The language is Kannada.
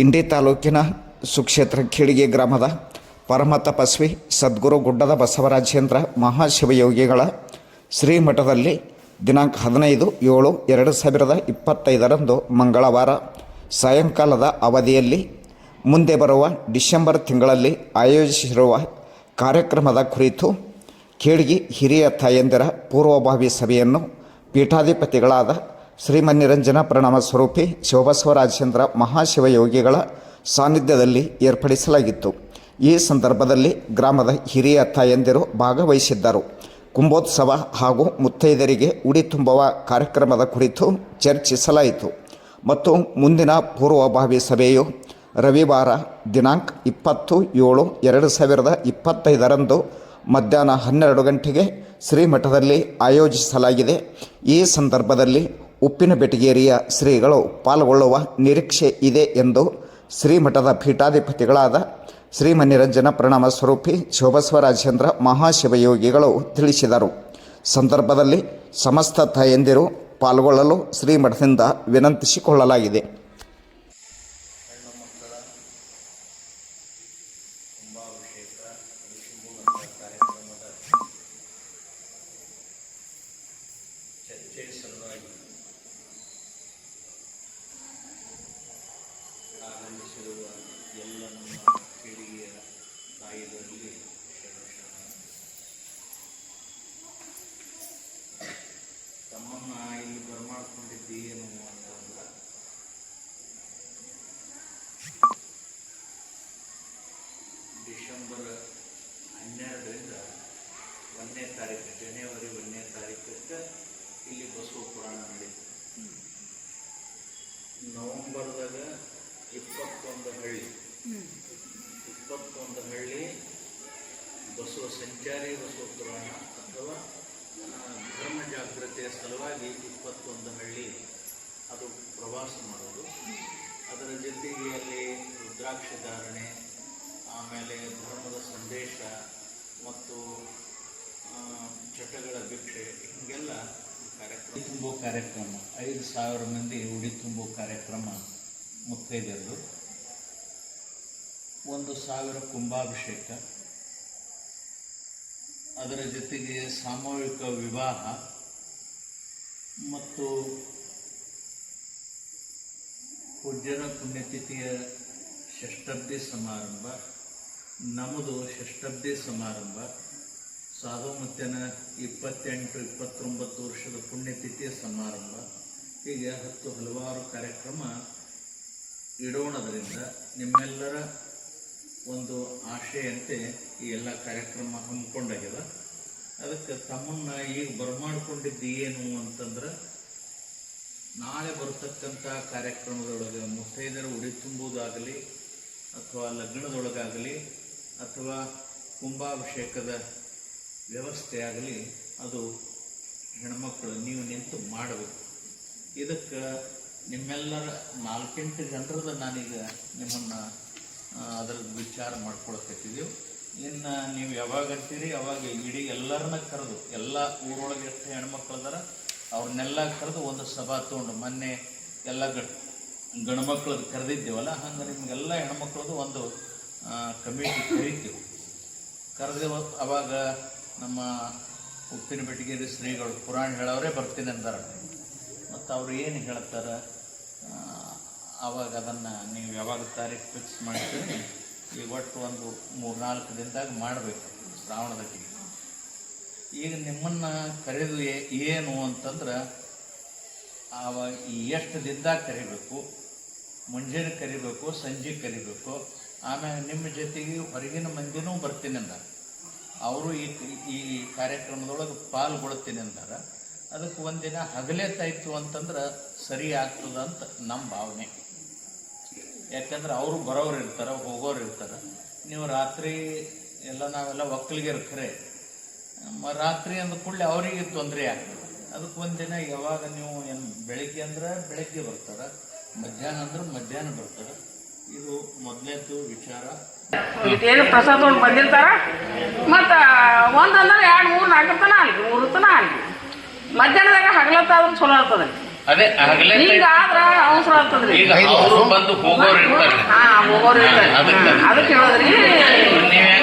ಇಂಡಿ ತಾಲೂಕಿನ ಸುಕ್ಷೇತ್ರ ಖೇಡಿಗೆ ಗ್ರಾಮದ ಪರಮ ತಪಸ್ವಿ ಸದ್ಗುರು ಗುಡ್ಡದ ಬಸವರಾಜೇಂದ್ರ ಮಹಾಶಿವಯೋಗಿಗಳ ಶ್ರೀಮಠದಲ್ಲಿ ದಿನಾಂಕ ಹದಿನೈದು ಏಳು ಎರಡು ಸಾವಿರದ ಇಪ್ಪತ್ತೈದರಂದು ಮಂಗಳವಾರ ಸಾಯಂಕಾಲದ ಅವಧಿಯಲ್ಲಿ ಮುಂದೆ ಬರುವ ಡಿಸೆಂಬರ್ ತಿಂಗಳಲ್ಲಿ ಆಯೋಜಿಸಿರುವ ಕಾರ್ಯಕ್ರಮದ ಕುರಿತು ಖೇಡ್ಗಿ ಹಿರಿಯ ತಾಯಂದಿರ ಪೂರ್ವಭಾವಿ ಸಭೆಯನ್ನು ಪೀಠಾಧಿಪತಿಗಳಾದ ಶ್ರೀಮನ್ನಿರಂಜನ ಪ್ರಣಾಮ ಸ್ವರೂಪಿ ಶಿವಬಸವರಾಜೇಂದ್ರ ಮಹಾಶಿವಯೋಗಿಗಳ ಸಾನ್ನಿಧ್ಯದಲ್ಲಿ ಏರ್ಪಡಿಸಲಾಗಿತ್ತು. ಈ ಸಂದರ್ಭದಲ್ಲಿ ಗ್ರಾಮದ ಹಿರಿಯ ತಾಯಂದಿರು ಭಾಗವಹಿಸಿದ್ದರು. ಕುಂಭೋತ್ಸವ ಹಾಗೂ ಮುತ್ತೈದರಿಗೆ ಉಡಿ ತುಂಬುವ ಕಾರ್ಯಕ್ರಮದ ಕುರಿತು ಚರ್ಚಿಸಲಾಯಿತು. ಮತ್ತು ಮುಂದಿನ ಪೂರ್ವಭಾವಿ ಸಭೆಯು ರವಿವಾರ ದಿನಾಂಕ ಇಪ್ಪತ್ತು ಏಳು ಎರಡು ಸಾವಿರದ ಇಪ್ಪತ್ತೈದರಂದು ಮಧ್ಯಾಹ್ನ ಹನ್ನೆರಡು ಗಂಟೆಗೆ ಶ್ರೀಮಠದಲ್ಲಿ ಆಯೋಜಿಸಲಾಗಿದೆ. ಈ ಸಂದರ್ಭದಲ್ಲಿ ಉಪ್ಪಿನ ಬೆಟಗೇರಿಯ ಶ್ರೀಗಳು ಪಾಲ್ಗೊಳ್ಳುವ ನಿರೀಕ್ಷೆ ಇದೆ ಎಂದು ಶ್ರೀಮಠದ ಪೀಠಾಧಿಪತಿಗಳಾದ ಶ್ರೀಮನಿರಂಜನ ಪ್ರಣಾಮ ಸ್ವರೂಪಿ ಶೋಭಸ್ವರಾಜೇಂದ್ರ ಮಹಾಶಿವಯೋಗಿಗಳು ತಿಳಿಸಿದರು. ಸಂದರ್ಭದಲ್ಲಿ ಸಮಸ್ತ ತಾಯಂದಿರು ಪಾಲ್ಗೊಳ್ಳಲು ಶ್ರೀಮಠದಿಂದ ವಿನಂತಿಸಿಕೊಳ್ಳಲಾಗಿದೆ. ಚರ್ಚೆ ಸಲುವಾಗಿ ಆಗಮಿಸಿರುವ ಎಲ್ಲ ನಮ್ಮ ತಾಯಿಗಳಲ್ಲಿ ಶರಣಶರಣ ತಮ್ಮನ್ನ ಇಲ್ಲಿ ಬರಮಾಡ್ಕೊಂಡಿದ್ದಿ ಅಂತಂದ್ರೆ ಡಿಸೆಂಬರ್ ಹನ್ನೆರಡರಿಂದ ಒಂದನೇ ತಾರೀಕು, ಜನವರಿ ಒಂದನೇ ತಾರೀಕಕ್ಕೆ ಇಲ್ಲಿ ಬಸವ ಪುರಾಣ ನಡೀತು ಇಪ್ಪತ್ತೊಂದು ಹಳ್ಳಿ ಇಪ್ಪತ್ತೊಂದು ಹಳ್ಳಿ ಬಸವ ಸಂಚಾರಿ ಬಸವ ಪುರಾಣ ಅಥವಾ ಧರ್ಮ ಜಾಗೃತಿಯ ಸಲುವಾಗಿ ಇಪ್ಪತ್ತೊಂದು ಹಳ್ಳಿ ಅದು ಪ್ರವಾಸ ಮಾಡೋದು ಅದರ ಜೊತೆಗೆ ಅಲ್ಲಿ ರುದ್ರಾಕ್ಷ ಧಾರಣೆ, ಆಮೇಲೆ ಧರ್ಮದ ಸಂದೇಶ ಮತ್ತು ಚಟಗಳ ಭಿಕ್ಷೆ ಹೀಗೆಲ್ಲ ಕಾರ್ಯಕ್ರಮ. ತುಂಬೋ ಕಾರ್ಯಕ್ರಮ. ಐದು ಸಾವಿರ ಮಂದಿ ಉಡಿ ತುಂಬೋ ಕಾರ್ಯಕ್ರಮ. ಮುತ್ತೈದೆಯರು ಒಂದು ಸಾವಿರ ಕುಂಭಾಭಿಷೇಕ. ಅದರ ಜೊತೆಗೆ ಸಾಮೂಹಿಕ ವಿವಾಹ ಮತ್ತು ಪೂಜ್ಯರ ಪುಣ್ಯತಿಥಿಯ ಷಷ್ಠಬ್ದಿ ಸಮಾರಂಭ, ನಮ್ಮದು ಷಷ್ಠಬ್ದಿ ಸಮಾರಂಭ ಸಾಧುಮತ್ಯನ ಇಪ್ಪತ್ತೆಂಟು, ಇಪ್ಪತ್ತೊಂಬತ್ತು ವರ್ಷದ ಪುಣ್ಯತಿಥಿಯ ಸಮಾರಂಭ, ಹೀಗೆ ಹತ್ತು ಹಲವಾರು ಕಾರ್ಯಕ್ರಮ ಇಡೋಣದರಿಂದ ನಿಮ್ಮೆಲ್ಲರ ಒಂದು ಆಶೆಯಂತೆ ಈ ಎಲ್ಲ ಕಾರ್ಯಕ್ರಮ ಹಮ್ಮಿಕೊಂಡಾಗ್ಯದ. ಅದಕ್ಕೆ ತಮ್ಮನ್ನು ಈಗ ಬರಮಾಡ್ಕೊಂಡಿದ್ದು ಏನು ಅಂತಂದ್ರೆ, ನಾಳೆ ಬರತಕ್ಕಂಥ ಕಾರ್ಯಕ್ರಮದೊಳಗೆ ಮುತ್ತೈದರ ಉಡಿ ತುಂಬುವುದಾಗಲಿ ಅಥವಾ ಲಗ್ನದೊಳಗಾಗಲಿ, ಅಥವಾ ಕುಂಭಾಭಿಷೇಕದ ವ್ಯವಸ್ಥೆ ಆಗಲಿ, ಅದು ಹೆಣ್ಮಕ್ಳು ನೀವು ನಿಂತು ಮಾಡಬೇಕು. ಇದಕ್ಕೆ ನಿಮ್ಮೆಲ್ಲರ ನಾಲ್ಕೆಂಟು ಜನರದ ನಾನೀಗ ನಿಮ್ಮನ್ನು ಅದರ ವಿಚಾರ ಮಾಡ್ಕೊಳಕತ್ತಿದ್ದೀವಿ ಇನ್ನು ನೀವು ಯಾವಾಗ ಅಂತೀರಿ? ಅವಾಗ ಇಡೀ ಎಲ್ಲರನ್ನ ಕರೆದು, ಎಲ್ಲ ಊರೊಳಗೆ ಎಷ್ಟು ಹೆಣ್ಮಕ್ಳು ಅದಾರ, ಅವ್ರನ್ನೆಲ್ಲ ಕರೆದು ಒಂದು ಸಭಾ ತೊಗೊಂಡು, ಮೊನ್ನೆ ಎಲ್ಲ ಗಂಡ್ಮಕ್ಳದ್ದು ಕರೆದಿದ್ದೇವಲ್ಲ, ಹಂಗೆ ನಿಮಗೆಲ್ಲ ಹೆಣ್ಮಕ್ಳದ್ದು ಒಂದು ಕಮಿಟಿ ಕರಿತೀವಿ. ಕರೆದ ಅವಾಗ ನಮ್ಮ ಉಪ್ಪಿನ ಬೆಟ್ಟಿಗೇರಿ ಶ್ರೀಗಳು ಪುರಾಣ ಹೇಳೋರೇ ಬರ್ತೀನಿ ಅಂದಾರ. ಮತ್ತು ಅವ್ರು ಏನು ಹೇಳ್ತಾರೆ ಆವಾಗ ಅದನ್ನು ನೀವು ಯಾವಾಗ ತಾರೀಕು ಫಿಕ್ಸ್ ಮಾಡ್ತೀರಿ ಈಗ ಒಟ್ಟು ಒಂದು ಮೂರ್ನಾಲ್ಕು ದಿನದಾಗ ಮಾಡಬೇಕು ಶ್ರಾವಣದಕ್ಕೆ ಈಗ ನಿಮ್ಮನ್ನು ಕರೆದು ಏನು ಅಂತಂದ್ರೆ ಆವಾಗ ಎಷ್ಟು ದಿನದಾಗ ಕರಿಬೇಕು, ಮುಂಜಾನೆ ಕರಿಬೇಕು, ಸಂಜೆ ಕರಿಬೇಕು, ಆಮೇಲೆ ನಿಮ್ಮ ಜೊತೆಗೆ ಹೊರಗಿನ ಮಂದಿನೂ ಬರ್ತೀನಿ ಅಂದ ಅವರು ಈ ಈ ಕಾರ್ಯಕ್ರಮದೊಳಗೆ ಪಾಲ್ಗೊಳ್ತೀನಿ ಅಂದಾರ. ಅದಕ್ಕೆ ಒಂದಿನ ಹಗಲೇತಾಯ್ತು ಅಂತಂದ್ರೆ ಸರಿ ಆಗ್ತದ ಅಂತ ನಮ್ಮ ಭಾವನೆ. ಯಾಕಂದ್ರೆ ಅವರು ಬರೋರು ಇರ್ತಾರೆ ಹೋಗೋರು ಇರ್ತಾರೆ. ನೀವು ರಾತ್ರಿ ಎಲ್ಲ ನಾವೆಲ್ಲ ಒಕ್ಕಲಿಗೆ ಖರೆ ಮ- ರಾತ್ರಿ ಅಂದ ಕೂಡಲೇ ಅವರಿಗೆ ತೊಂದರೆ ಆಗ್ತದೆ. ಅದಕ್ಕೆ ಒಂದಿನ ಯಾವಾಗ ನೀವು ಏನು ಬೆಳಿಗ್ಗೆ ಅಂದ್ರೆ ಬೆಳಗ್ಗೆ ಬರ್ತಾರೆ, ಮಧ್ಯಾಹ್ನ ಅಂದ್ರೆ ಮಧ್ಯಾಹ್ನ ಬರ್ತಾರೆ. ಇದು ಮೊದಲನೇದು ವಿಚಾರ. ಇದೇನು ಪ್ರಸಾದ ಬಂದಿರ್ತಾರ? ಮತ್ತು ಒಂದಂದ್ರೆ ಎರಡು ಮೂರು ನಾಲ್ಕು ತನ ಅಲ್ಲಿ ಮೂರು ಅಲ್ರಿ ಮಧ್ಯಾಹ್ನದಾಗ ಹಗಲತ್ತಾದ್ರೂ ಚಲೋ ಇರ್ತದ್ರಿ ಅದೇ ಹಗಲೇ ಹಿಂಗಾದ್ರ ಅವಸರ ಆಗ್ತದ್ರಿ. ಈಗ ಅವರು ಬಂದು ಹೋಗೋರು ಇರ್ತಾರೆ. ಹಾ ಹೋಗೋರು ಇರ್ತಾರೆ. ಅದಕ್ಕೆ. ಅದಕ್ಕೆ ಹೇಳೋದ್ರಿ. ನೀವ್